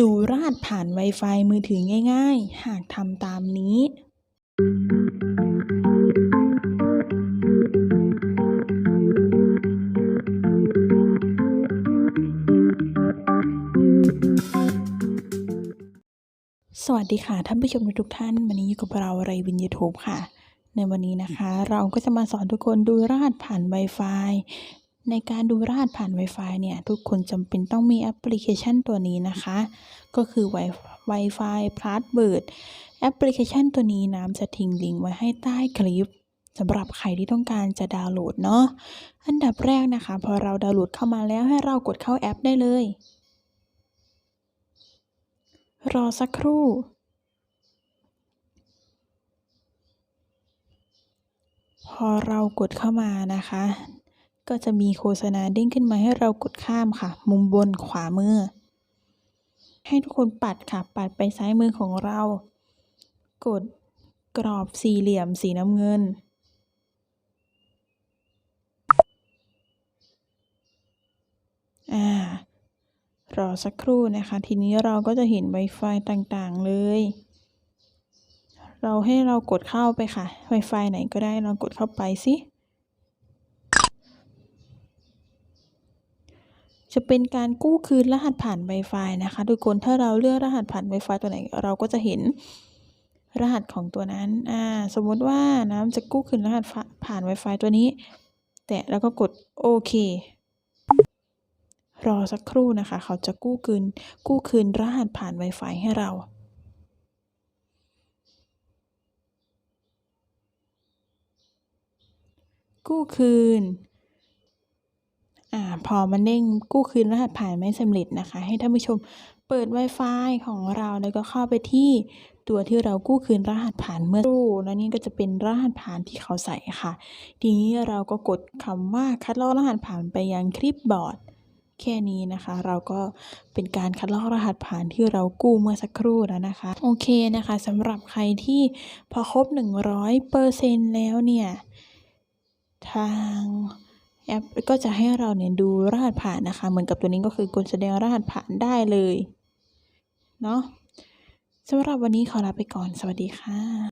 ดูรหัสผ่าน Wi-Fi มือถือง่าย ๆ หากทำตามนี้ สวัสดีค่ะ ท่านผู้ชมทุกท่าน วันนี้อยู่กับเราไรวินยูทูบค่ะ ในวันนี้นะคะ เราก็จะมาสอนทุกคนดูรหัสผ่าน Wi-Fi ในการดูรหัสผ่าน Wi-Fi เนี่ย ทุกคนจำเป็นต้องมีแอปพลิเคชันตัวนี้นะคะ ก็คือ Wi- Wi-Fi Password แอปพลิเคชันตัวนี้น้ำจะทิ้งลิงก์ไว้ให้ใต้คลิปสำหรับใครที่ต้องการจะดาวน์โหลดเนาะอันดับแรกนะคะ พอเราดาวน์โหลดเข้ามาแล้วให้เรากดเข้าแอปได้เลย รอสักครู่พอเรากดเข้ามานะคะ ก็จะมีโฆษณาเด้งขึ้นมาให้เรากดข้ามค่ะ มุมบนขวามือ ให้ทุกคนปัดค่ะ ปัดไปซ้ายมือของเรา กดกรอบสี่เหลี่ยมสีน้ำเงิน อ่ารอสักครู่นะคะ ทีนี้เราก็จะเห็น Wi-Fi ต่างๆเลย เราให้เรากดเข้าไปค่ะ Wi-Fi ไหนก็ได้เรากดเข้าไปสิ จะเป็นการกู้คืนรหัสผ่าน Wi-Fi นะคะทุกคนถ้าเราเลือกรหัสผ่าน Wi-Fi ตัวไหนเราก็จะเห็นรหัสของตัวนั้น อ่า สมมติว่าน้ำจะกู้คืนรหัสผ่าน Wi-Fi ตัวนี้ แตะแล้วก็กดโอเครอสักครู่นะคะ เขาจะกู้คืน กู้คืนรหัสผ่าน Wi-Fi ให้เรา กู้คืน อ่าพอมันเด้งกู้คืนรหัสผ่านไม่สำเร็จนะคะ ให้ท่านผู้ชมเปิด Wi-Fi ของเราแล้วก็เข้าไปที่ตัวที่เรากู้คืนรหัสผ่านเมื่อสักครู่แล้วนี่ก็จะเป็นรหัสผ่านที่เขาใส่ค่ะ ทีนี้เราก็กดคำว่าคัดลอกรหัสผ่านไปยังคลิปบอร์ดแค่นี้นะคะ เราก็เป็นการคัดลอกรหัสผ่านที่เรากู้เมื่อสักครู่แล้วนะคะ โอเคนะคะสำหรับใครที่พอครบ 100%แล้วเนี่ย ทาง แอปก็จะให้เราเนี่ยดูรหัสผ่านนะคะ เหมือนกับตัวนี้ก็คือกดแสดงรหัสผ่านได้เลย เนาะสำหรับวันนี้ขอลาไปก่อน สวัสดีค่ะ